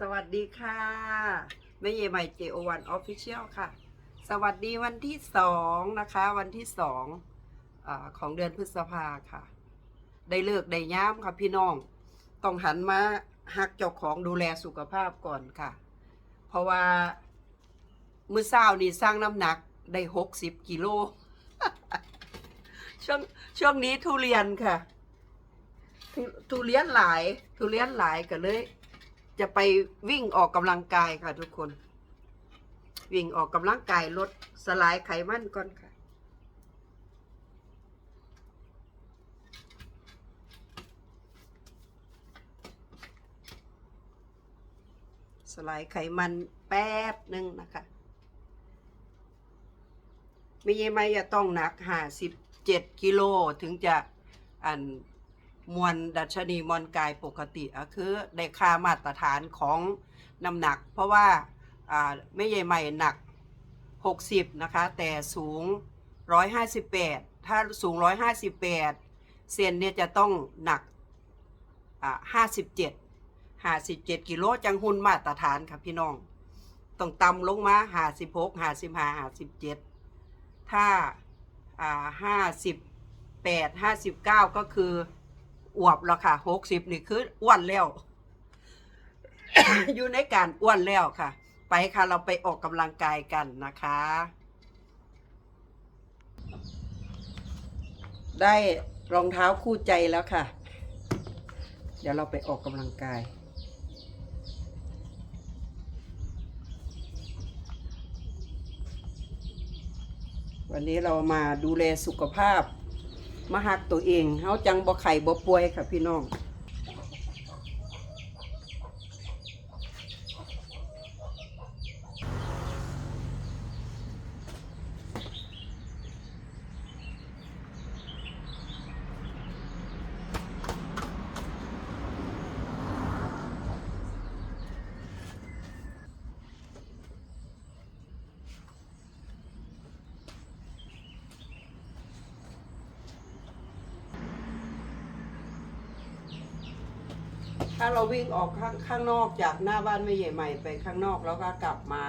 สวัสดีค่ะแม่เยใหม่เจโอวันออฟฟิเชียลค่ะ สวัสดีวันที่สองนะคะ วันที่สองอของเดือนพฤษภาค่ะ ได้เลิกได้ย้ามค่ะพี่น้อง ต้องหันมาหักเจ้าของดูแลสุขภาพก่อนค่ะ เพราะว่ามือเช้านี่สร้างน้ำหนักได้หกสิบกิโลช่วงช่วงนี้ทุเรียนค่ะทุทุเรียนหลาย ทุเรียนหลายก็เลย จะไปวิ่งออกกำลังกายค่ะทุกคน วิ่งออกกำลังกายลดสลายไขมันก่อนค่ะ สลายไขมันแป๊บหนึ่งนะคะไม่ใช่ไม่จะต้องหนักห้าสิบเจ็ดกิโลถึงจะอัน มวลดัชนีมวลกายปกติคือได้ค่ามาตรฐานของน้ำหนัก เพราะว่าอ่าไม่ใช่ไม่หนัก 60 นะคะ แต่สูง 158 ถ้าสูง 158 เซนเนี่ยจะต้องหนักอ่า57 57 กิโลจังหุ่นมาตรฐานค่ะพี่น้อง ต้องต่ำลงมา 56 55 57 ถ้าอ่า58 59 ก็คือ อวบแล้วค่ะ60นี่คืออ้วนแล้ว อยู่ในการอ้วนแล้วค่ะ ไปค่ะเราไปออกกำลังกายกันนะคะ ได้รองเท้าคู่ใจแล้วค่ะ เดี๋ยวเราไปออกกำลังกายวันนี้เรามาดูแลสุขภาพ มาหักตัวเองเฮาจังบ่ไข่บ่ป่วยค่ะพี่น้อง ถ้าเราวิ่งออกข้างข้างนอกจากหน้าบ้านแม่ใหญ่ใหม่ไปข้างนอกแล้วก็กลับมา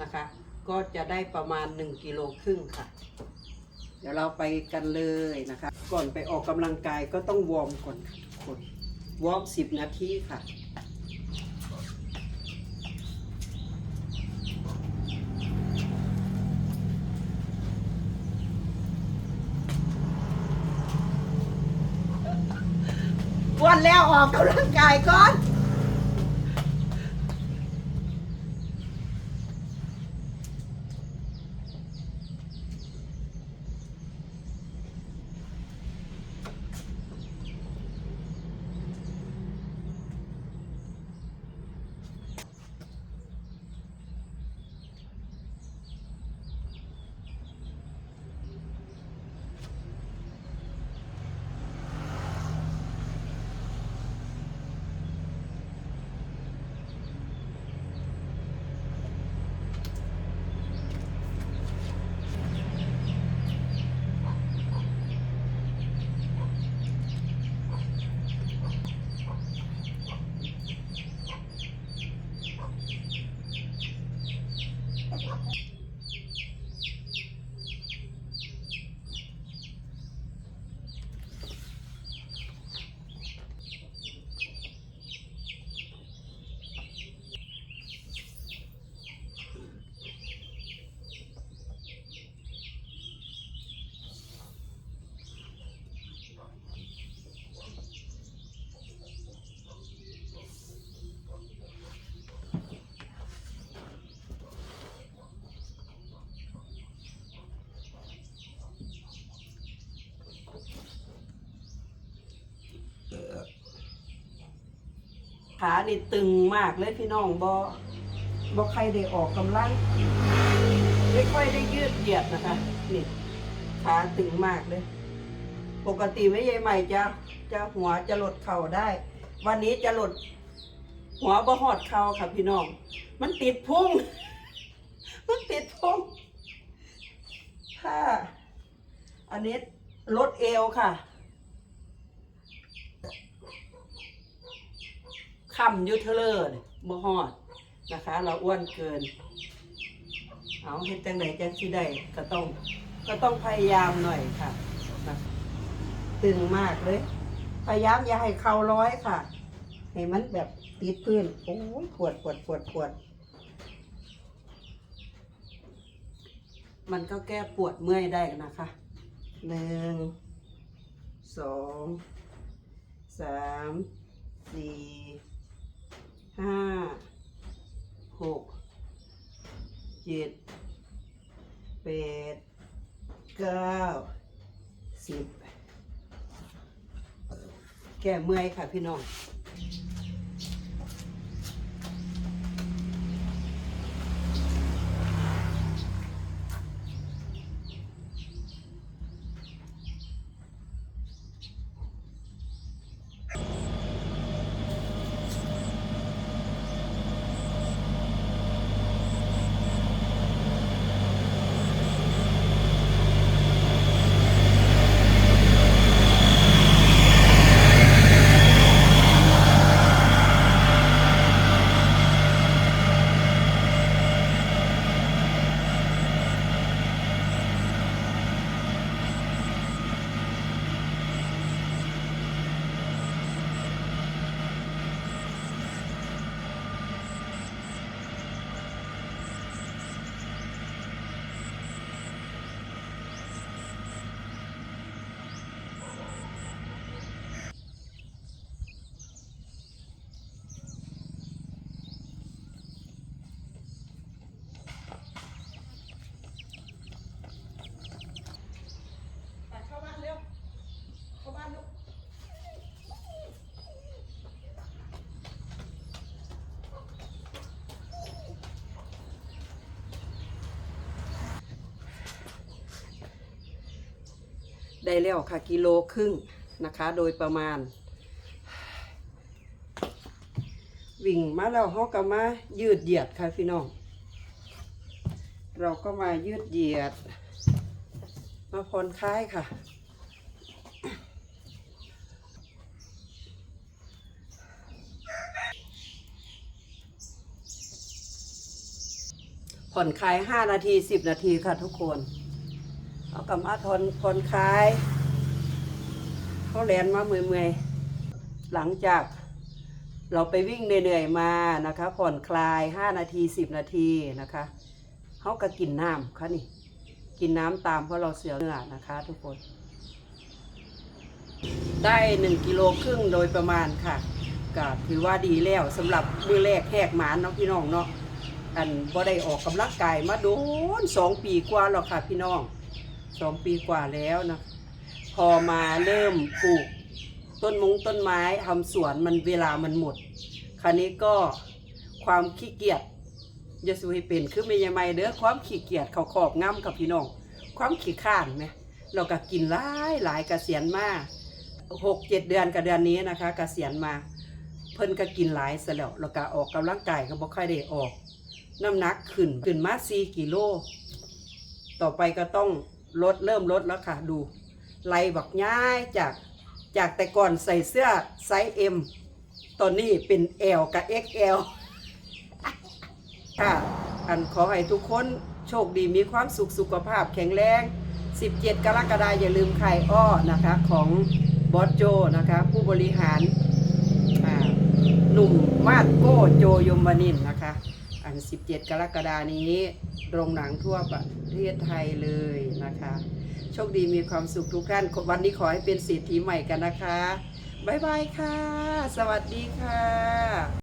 นะคะ ก็จะได้ประมาณ 1กิโลครึ่งค่ะ เดี๋ยวเราไปกันเลยนะคะ ก่อนไปออกกำลังกายก็ต้องวอร์มก่อนค่ะทุกคนวอร์ม10 นาทีค่ะ วันแล้วออกกำลังกายก่อน ขานี่ตึงมากเลยพี่น้องบอบอใครได้ออกกำลังไม่ค่อยได้ยืดเหยียดนะคะนี่ขาตึงมากเลย ปกติไม่ใหญ่ใหม่จะจะหัวจะหลดเข่าได้ วันนี้จะหลด หัวบ่หอดเข่าค่ะพี่น้อง มันติดพุงมันติดพุงถ้าอันนี้ลดเอวค่ะ ค่ำยุทเลอร์บ่ฮอดนะคะ เราอ้วนเกิน เอาเฮ็ดจังไดจังสิได้ก็ต้องก็ต้องพยายามหน่อยค่ะนะตึงมากเลย พยายามอย่าให้เข่าร้อยค่ะ ให้มันแบบติดพื้นโอ้ยปวดปวดปวดปวด มันก็แก้ปวดเมื่อยได้นะคะหนึ่งสองสามสี่ ห้า หก เจ็ดแปดเก้าสิบแก่เมื่อยค่ะพี่น้อง ได้แล้วค่ะกิโลครึ่งนะคะ โดยประมาณ วิ่งมาแล้วเขาก็มายืดเหยียดค่ะพี่น้อง เราก็มายืดเหยียด มาผ่อนคลายค่ะผ่อนคลาย 5 นาที 10 นาทีค่ะทุกคน กับมาทนผ่อนคลาย เขาแลนมาเมื่อยๆ หลังจากเราไปวิ่งเหนื่อยๆมานะคะ ผ่อนคลาย 5 นาที 10 นาทีนะคะเขาก็กินน้ำค่ะนี่ กินน้ำตามเพราะเราเสียเหงื่อนะคะ ทุกคน ได้ 1 กิโลครึ่งโดยประมาณค่ะก็ถือว่าดีแล้วสำหรับมือแรกแหกหมานเนาะพี่น้องเนาะอันบ่ได้ออกกำลังกายมาโดนสองปีกว่าแล้วค่ะพี่น้อง สองปีกว่าแล้วนะ พอมาเริ่มปลูกต้นมงต้นไม้ทำสวนมันเวลามันหมด คราวนี้ก็ความขี้เกียจยาสูให้เป็นคือไม่ยังไม่เด้อความขี้เกียจเขาขอบง่ำกับพี่น้อง ความขี้ข้านไหมเราก็กินหลายหลายกระเกษียณมาหกเจ็ดเดือนกับเดือนนี้นะคะกระเกษียณมา เพิ่นก็กินหลายซะแล้วแล้วก็ออกกำลังกายก็บ่ค่อยได้ออก น้ำหนักขึ้นขึ้นมาสี่กิโล ต่อไปก็ต้อง ลดเริ่มลดแล้วค่ะ ดูไล่บักย้ายจากจากแต่ก่อนใส่เสื้อไซส์ M ตอนนี้เป็น L กับ XL ค่ะ อันขอให้ทุกคนโชคดีมีความสุขสุขภาพแข็งแรง 17 กรกฎาคมอย่าลืมไข่อ้อนะคะของบอสโจนะคะผู้บริหารหนุ่มมาดโก้โจยมวนินนะคะ อัน 17 กรกฎานี้ โรงหนังทั่วประเทศไทยเลยนะคะ โชคดีมีความสุขทุกท่าน วันนี้ขอให้เป็นเศรษฐีใหม่กันนะคะ บ๊ายบายค่ะ สวัสดีค่ะ